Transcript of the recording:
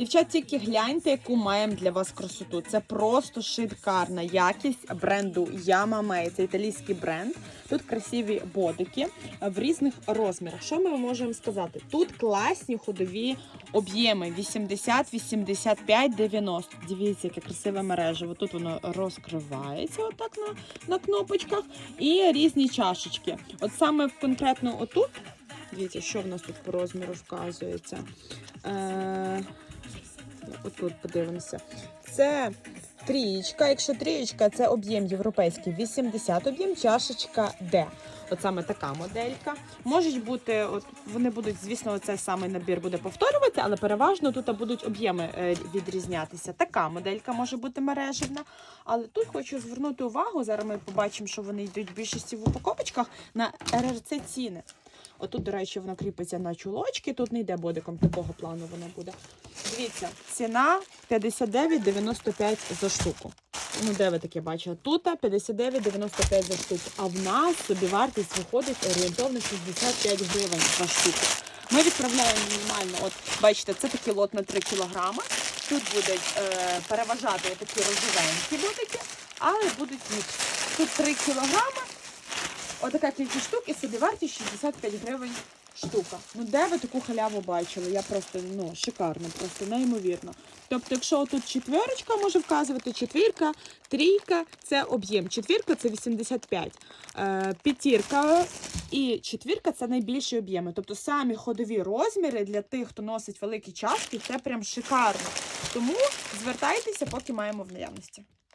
Дівчат, тільки гляньте, яку маємо для вас красоту. Це просто шикарна якість бренду Yamame. Це італійський бренд. Тут красиві бодики в різних розмірах. Що ми можемо сказати? Тут класні ходові об'єми 80, 85, 90. Дивіться, яке красиве мережево. Тут воно розкривається отак на, на кнопочках. І різні чашечки. От саме конкретно отут. Дивіться, що в нас тут по розміру вказується. Е, отут подивимося. Це трієчка. Якщо трієчка, це об'єм європейський 80 об'єм, чашечка D. От саме така моделька. Можуть бути, от вони будуть, звісно, цей самий набір буде повторювати, але переважно тут будуть об'єми е, відрізнятися. Така моделька може бути мережевна. Але тут хочу звернути увагу. Зараз ми побачимо, що вони йдуть в більшості в упаковочках на РРЦ ціни. Отут, до речі, воно кріпиться на чулочки, тут не йде бодиком, такого плану воно буде. Дивіться, ціна 59,95 за штуку. Ну, де ви таке бачили? Тут 59,95 за штуку. А в нас собі вартість виходить орієнтовно 65 гривень за штуку. Ми відправляємо мінімально, от бачите, це такий лот на 3 кілограми. Тут будуть е, переважати такі розовенькі бодики, але будуть мікс. Тут 3 кілограми, Отака кількість штук і собі вартість 65 гривень штука. Ну де ви таку халяву бачили? Я просто ну шикарно, просто неймовірно. Тобто, якщо тут четверочка може вказувати, четвірка, трійка це об'єм. Четвірка це 85. Е, п'ятірка і четвірка це найбільші об'єми. Тобто самі ходові розміри для тих, хто носить великі чашки, це прям шикарно. Тому звертайтеся, поки маємо в наявності.